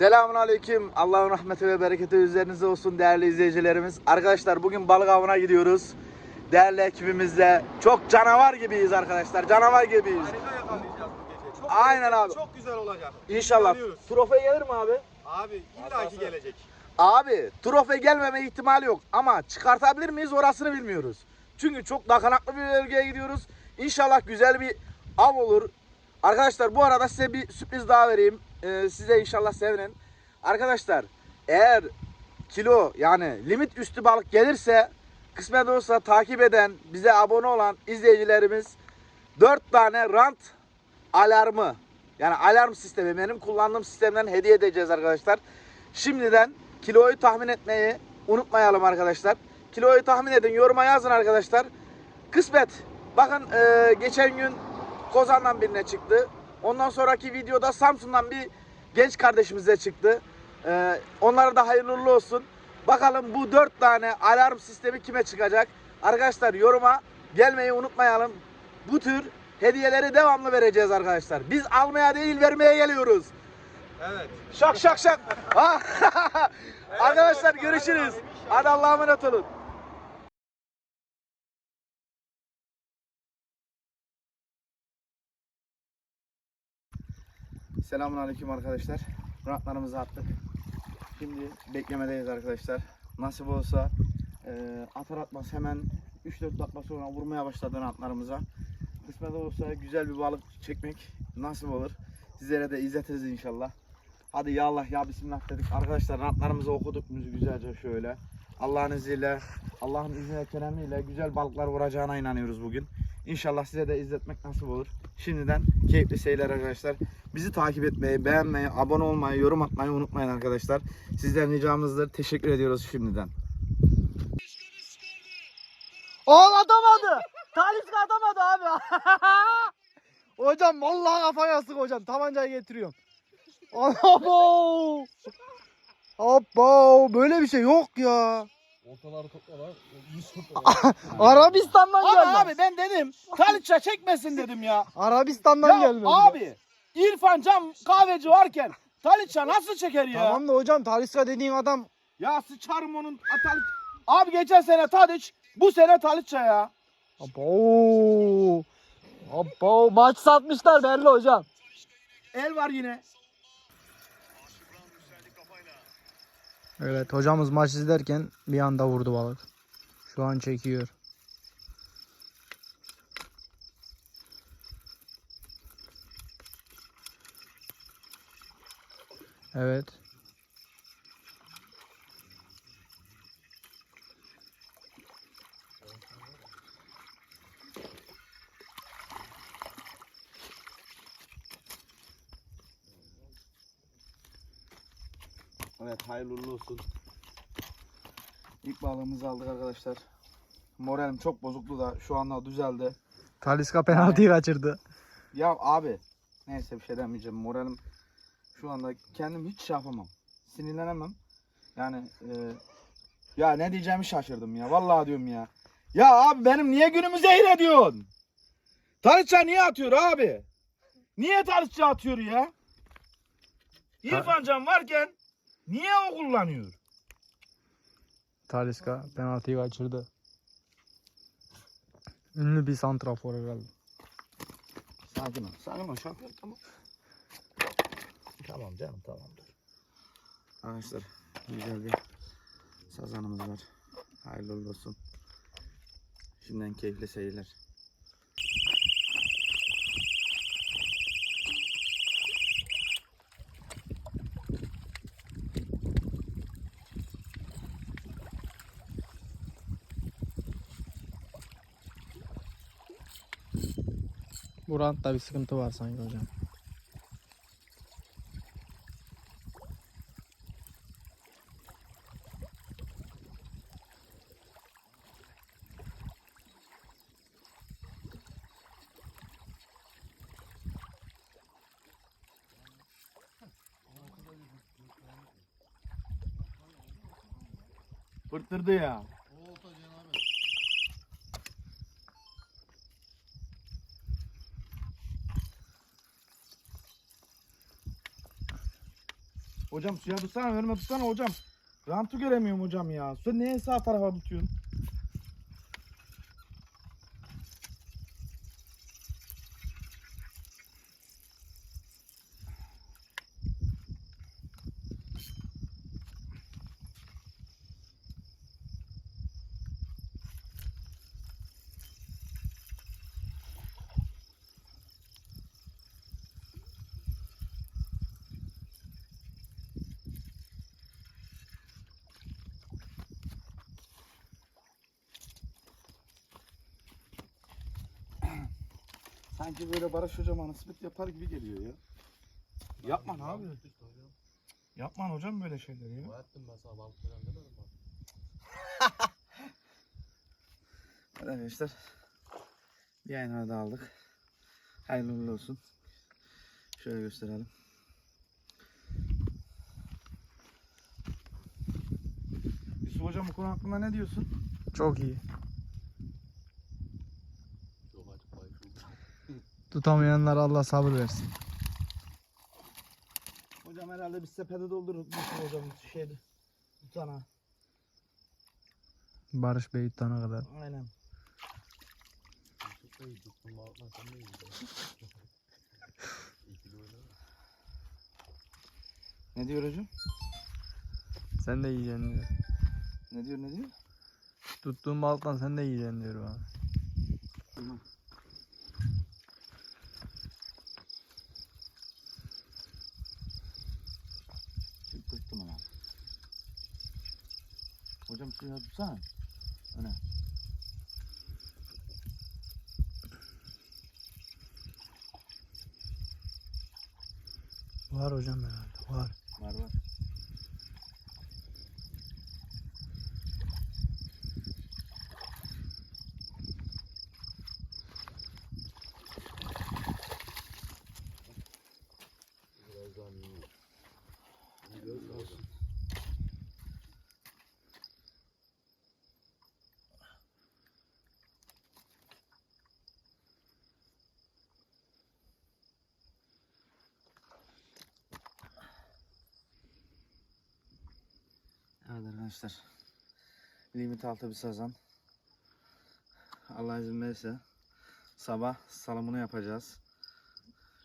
Selamun Aleyküm. Allah'ın rahmeti ve bereketi üzerinize olsun değerli izleyicilerimiz. Arkadaşlar bugün balık avına gidiyoruz. Değerli ekibimizle çok canavar gibiyiz arkadaşlar. Canavar gibiyiz. Harika yakalayacağız bu gece. Çok Aynen abi. Çok güzel olacak. İnşallah. İnanıyoruz. Trofe gelir mi abi? Abi illaki gelecek. Abi trofe gelmeme ihtimali yok ama çıkartabilir miyiz orasını bilmiyoruz. Çünkü çok dakanaklı bir bölgeye gidiyoruz. İnşallah güzel bir av olur. Arkadaşlar bu arada size bir sürpriz daha vereyim. Ee, size inşallah sevinin. Arkadaşlar eğer kilo yani limit üstü balık gelirse kısmet olsa takip eden bize abone olan izleyicilerimiz 4 tane rant alarmı yani alarm sistemi benim kullandığım sistemden hediye edeceğiz arkadaşlar. Şimdiden kiloyu tahmin etmeyi unutmayalım arkadaşlar. Kiloyu tahmin edin yoruma yazın arkadaşlar. Kısmet. Bakın e, geçen gün Kozan'dan birine çıktı. Ondan sonraki videoda Samsun'dan bir genç kardeşimize çıktı. E, onlara da hayırlı uğurlu olsun. Bakalım bu dört tane alarm sistemi kime çıkacak? Arkadaşlar yoruma gelmeyi unutmayalım. Bu tür hediyeleri devamlı vereceğiz arkadaşlar. Biz almaya değil vermeye geliyoruz. Evet. Şak şak şak. Ha. Arkadaşlar görüşürüz. Hadi Allah'a emanet olun. Selamun aleyküm arkadaşlar. Muratlarımızı attık. Şimdi beklemedeyiz arkadaşlar. Nasip olsa e, atar atmaz hemen 3-4 dakika sonra vurmaya başladı atlarımıza. Kısmet olursa güzel bir balık çekmek nasip olur. Sizlere de izletiriz inşallah. Hadi ya Allah ya Bismillah dedik. Arkadaşlar rantlarımızı okuduk müziği güzelce şöyle. Allah'ın izniyle, Allah'ın izniyle keremiyle güzel balıklar vuracağına inanıyoruz bugün. İnşallah size de izletmek nasip olur. Şimdiden keyifli seyirler arkadaşlar. Bizi takip etmeyi, beğenmeyi, abone olmayı, yorum atmayı unutmayın arkadaşlar. Sizden ricamızdır. Teşekkür ediyoruz şimdiden. Oğul atamadı. Taliska atamadı abi. hocam vallahi kafaya yastık hocam. Tabancayı getiriyorum. Abo. Abo böyle bir şey yok ya. Ortaları topla lan. 100 fut Arabistan'dan Ama geldi. abi ben dedim Taliç'a çekmesin dedim ya. Arabistan'dan ya gelmedi. abi İrfan Can kahveci varken Taliç'a nasıl çeker ya? Tamam da hocam Taliska dediğin adam Ya sıçarım onun Taliç. Abi geçen sene Tadiç bu sene Taliç'a ya. Abo. Abo maç satmışlar belli hocam. El var yine. Evet hocamız maç izlerken bir anda vurdu balık. Şu an çekiyor. Evet. Evet hayırlı uğurlu olsun. İlk balığımızı aldık arkadaşlar. Moralim çok bozuktu da şu anda düzeldi. Taliska penaltıyı kaçırdı. Ya abi neyse bir şey demeyeceğim. Moralim şu anda kendim hiç şey yapamam. Sinirlenemem. Yani e, ya ne diyeceğimi şaşırdım ya. Vallahi diyorum ya. Ya abi benim niye günümü zehir ediyorsun? Taliç'a niye atıyor abi? Niye Taliç'a atıyor ya? İrfan Can varken niye o kullanıyor? Taliska penaltıyı kaçırdı. Ünlü bir santrafor herhalde. Sakin ol. Sakin ol. Şampiyon tamam. Tamam canım tamam dur. Arkadaşlar güzel bir sazanımız var. Hayırlı olsun. Şimdiden keyifli seyirler. Bu rantta bir sıkıntı var sanki hocam. Fırtırdı ya. Hocam suya tutsana önüme tutsana hocam. Rantı göremiyorum hocam ya. Sen neye sağ tarafa tutuyorsun? Sanki böyle Barış hocam anısbet yapar gibi geliyor ya. Yapma abi. Yapma hocam böyle şeyleri ya. Bayattım ben sana balık falan demedim mi? Hadi arkadaşlar. Bir ayna da aldık. Hayırlı uğurlu olsun. Şöyle gösterelim. Yusuf hocam bu konu hakkında ne diyorsun? Çok iyi. Çok açık Tutamayanlara Allah sabır versin. Hocam herhalde biz sepete doldururuz Yusuf hocam şeydi. Tutana. Barış Bey tutana kadar. Aynen. Ne diyor hocam? Sen de yiyeceksin diyor. Ne diyor ne diyor? Tuttuğun balıktan sen de yiyeceksin diyor bana. Şimdi tuttum onu. Hocam suya tutsana. Öne. Var hocam herhalde var. Var var. Birazdan iyi. Biraz olsun. Evet arkadaşlar. Limit altı bir sazan. Allah izin verirse sabah salımını yapacağız.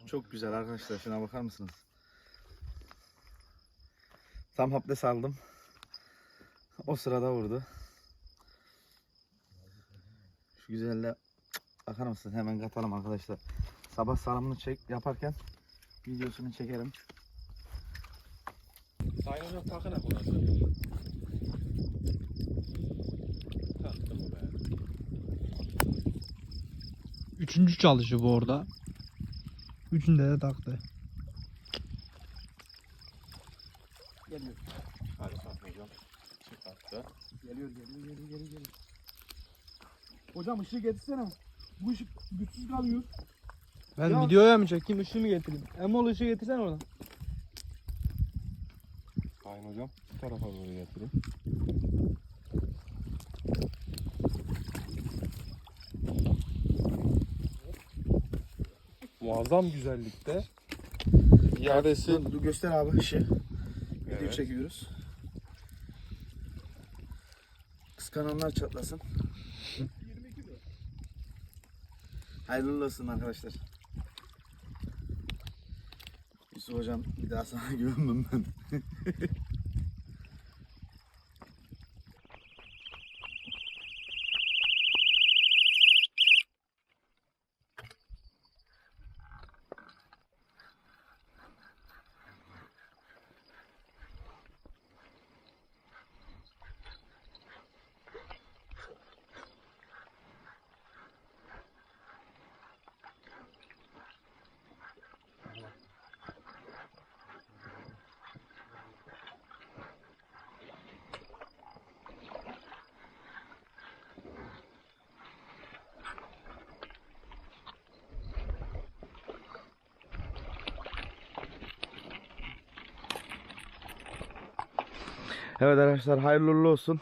Çok güzel arkadaşlar. Şuna bakar mısınız? Tam abdest aldım. O sırada vurdu. Şu güzelle bakar mısınız? Hemen katalım arkadaşlar. Sabah salımını çek yaparken videosunu çekerim. Sayın hocam takı ne kadar? Taktım be. Üçüncü çalışı bu orada. Üçünde de taktı. Geliyor. Hadi tak hocam. Çıkarttı. Geliyor geliyor geliyor geliyor geliyor. Hocam ışığı getirsene. Bu ışık güçsüz kalıyor. Ben Ya- videoya mı çekeyim ışığı mı getireyim? Emol ışığı getirsen oradan. Sayın hocam bu tarafa doğru getirin. Muazzam güzellikte. İadesi Dur, dur göster abi ışığı. Video Evet. çekiyoruz. Kıskananlar çatlasın. Hayırlı olsun arkadaşlar. Yusuf hocam bir daha sana güvenmem ben. Evet arkadaşlar hayırlı olsun.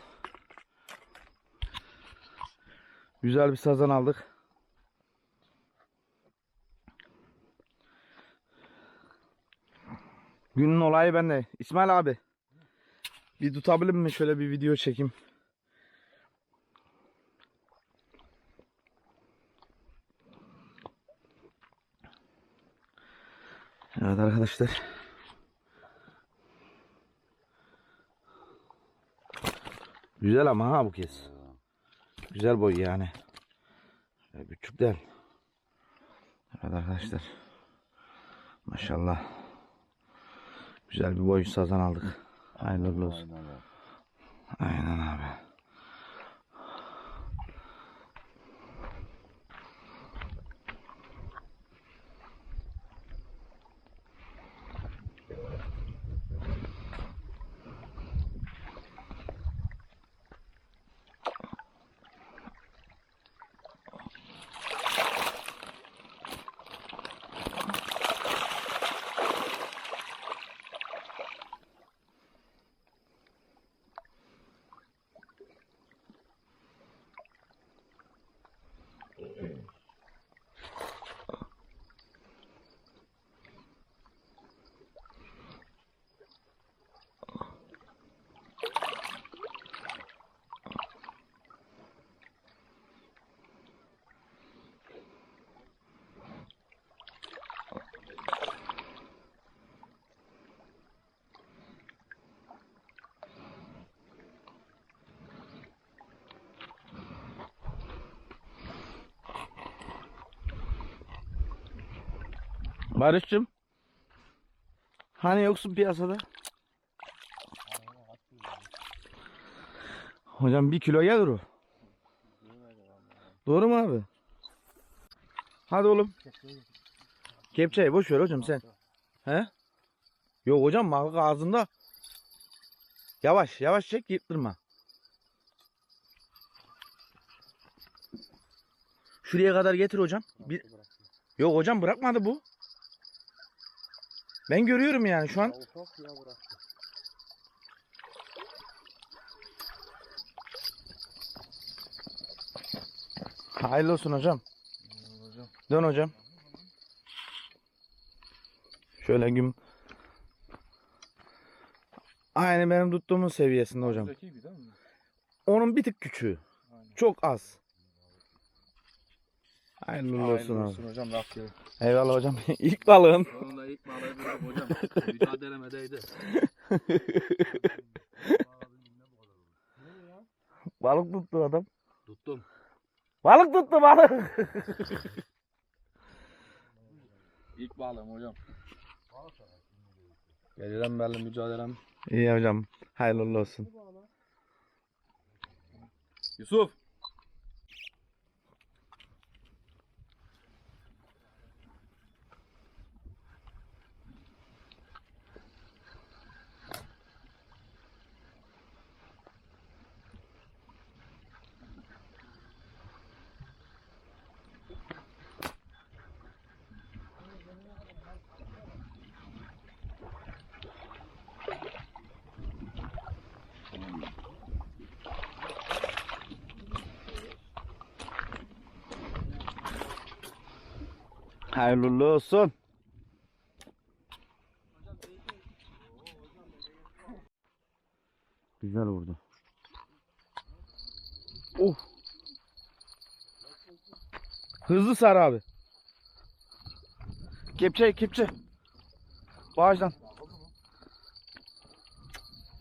Güzel bir sazan aldık. Günün olayı bende. İsmail abi. Bir tutabilir mi? Şöyle bir video çekeyim. Evet arkadaşlar. Güzel ama ha bu kez. Güzel boy yani. Şöyle Küçük değil. Evet arkadaşlar. Maşallah. Güzel bir boy sazan aldık. Hayırlı olsun. Aynen abi. Barış'cığım. Hani yoksun piyasada? Hocam bir kilo gelir o. Doğru mu abi? Hadi oğlum. Kepçeyi boş ver hocam sen. He? Yok hocam balık ağzında. Yavaş yavaş çek yırttırma. Şuraya kadar getir hocam. Bir... Yok hocam bırakmadı bu. Ben görüyorum yani şu an. Hayırlı olsun hocam. Dön hocam. Şöyle gün. Aynı benim tuttuğumun seviyesinde hocam. Onun bir tık küçüğü. Çok az. Hayırlı olsun abi. hocam rastgele. Eyvallah hocam. İlk balığın. Sonunda ilk balığı bulduk hocam. Mücadeleme değdi. Balık tuttu adam. Tuttum. Balık tuttu balık. İlk balığım hocam. Gelirim belli mücadelem. İyi hocam. Hayırlı olsun. Yusuf. Hayırlı olsun. Güzel vurdu. Oh. Hızlı sar abi. Kepçe kepçe. Bağıştan.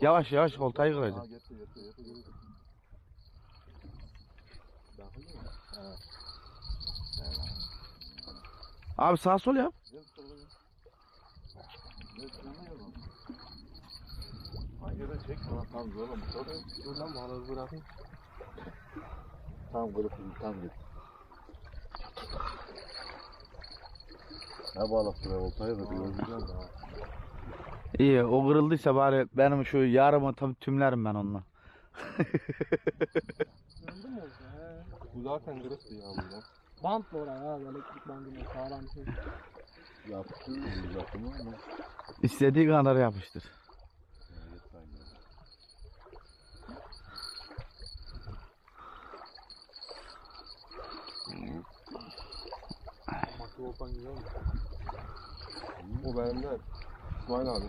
Yavaş yavaş oltayı kıracak. Abi sağ sol yap. Hangiden çek bana tam yola mı? Dur lan balığı bırakayım. Tam kırık tam git. Ne balık buraya oltayı da göreceğiz daha. İyi o kırıldıysa bari benim şu yarımı tabii tümlerim ben onunla. Bu zaten kırıktı ya buradan. Bantla oraya abi elektrik bandına sağlam şey. Yaptı, yapımı ama. İstediği kadar yapıştır. O benden. İsmail abi.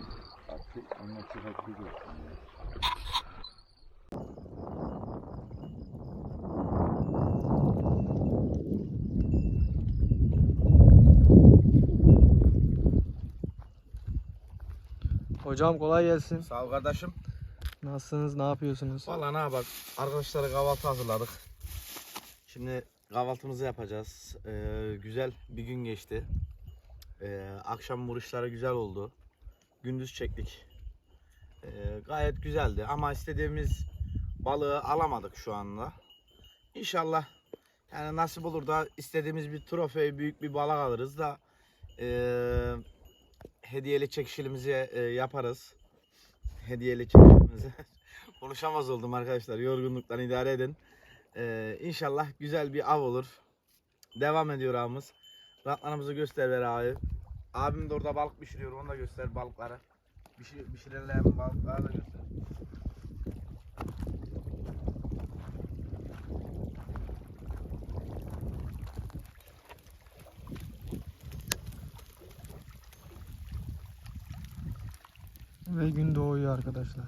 Hocam kolay gelsin. Sağ ol kardeşim. Nasılsınız? Ne yapıyorsunuz? Valla ne bak arkadaşlara kahvaltı hazırladık. Şimdi kahvaltımızı yapacağız. Ee, güzel bir gün geçti. Ee, akşam vuruşları güzel oldu. Gündüz çektik. Ee, gayet güzeldi ama istediğimiz balığı alamadık şu anda. İnşallah yani nasip olur da istediğimiz bir trofey büyük bir balık alırız da ee, hediyeli çekişimizi e, yaparız. Hediyeli çekişimizi. Konuşamaz oldum arkadaşlar. Yorgunluktan idare edin. Ee, inşallah güzel bir av olur. Devam ediyor avımız. Ratlarımızı göster ver abi. Abim de orada balık pişiriyor. Onu da göster balıkları. Pişir, pişirilen balıkları da göster. Ve gün doğuyor arkadaşlar.